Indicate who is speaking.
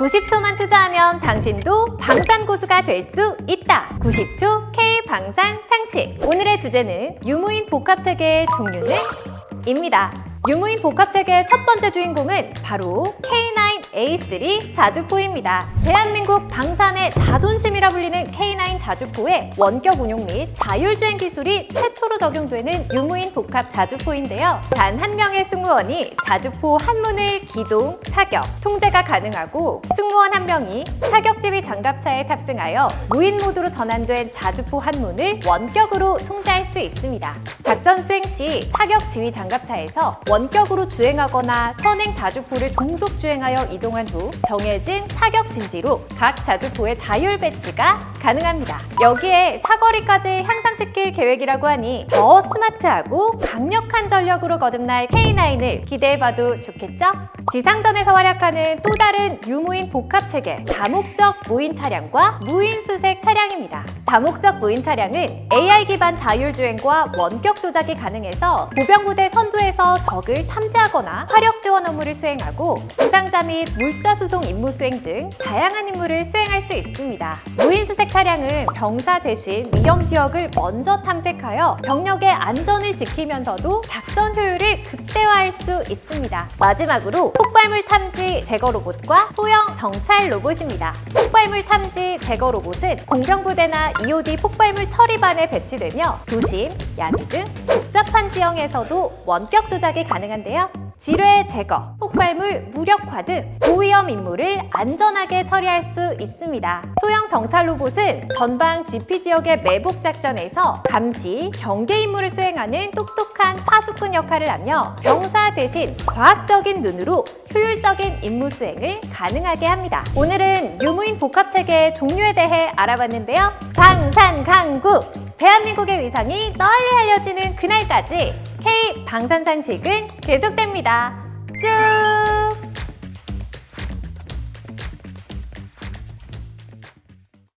Speaker 1: 90초만 투자하면 당신도 방산 고수가 될 수 있다. 90초 K 방산 상식. 오늘의 주제는 유무인 복합 체계의 종류는 입니다. 유무인 복합 체계의 첫 번째 주인공은 바로 K9A3 자주포입니다. 대한민국 방산의 자존심이라 불리는 K9 자주포의 원격 운용 및 자율주행 기술이 최초로 적용되는 유무인 복합 자주포인데요. 단 한 명의 승무원이 자주포 한 문을 기동, 사격, 통제가 가능하고 승무원 한 명이 사격지휘 장갑차에 탑승하여 무인 모드로 전환된 자주포 한 문을 원격으로 통제할 수 있습니다. 작전 수행 시 사격 지휘 장갑차에서 원격으로 주행하거나 선행 자주포를 동속 주행하여 이 동한 후 정해진 사격 진지로 각 자주포의 자율 배치가 가능합니다. 여기에 사거리까지 향상시킬 계획이라고 하니 더 스마트하고 강력한 전력으로 거듭날 K9을 기대해봐도 좋겠죠? 지상전에서 활약하는 또 다른 유무인 복합 체계 다목적 무인 차량과 무인 수색 차량입니다. 다목적 무인 차량은 AI 기반 자율주행과 원격 조작이 가능해서 보병부대 선두에서 적을 탐지하거나 화력 지원 업무를 수행하고 부상자 및 물자 수송 임무 수행 등 다양한 임무를 수행할 수 있습니다. 무인 수색 차량은 병사 대신 위험 지역을 먼저 탐색하여 병력의 안전을 지키면서도 작전 효율을 극대화할 수 있습니다. 마지막으로 폭발물 탐지 제거 로봇과 소형 정찰 로봇입니다. 폭발물 탐지 제거 로봇은 공병부대나 EOD 폭발물 처리반에 배치되며 도심, 야지 등 복잡한 지형에서도 원격 조작이 가능한데요. 지뢰 제거, 폭발물 무력화 등 고위험 임무를 안전하게 처리할 수 있습니다. 소형 정찰 로봇은 전방 GP 지역의 매복 작전에서 감시, 경계 임무를 수행하는 똑똑한 파수꾼 역할을 하며 병사 대신 과학적인 눈으로 효율적인 임무 수행을 가능하게 합니다. 오늘은 유무인 복합 체계의 종류에 대해 알아봤는데요. 방산강국 대한민국의 위상이 널리 알려지는 그날까지 K 방산상식은 계속됩니다. 쭉!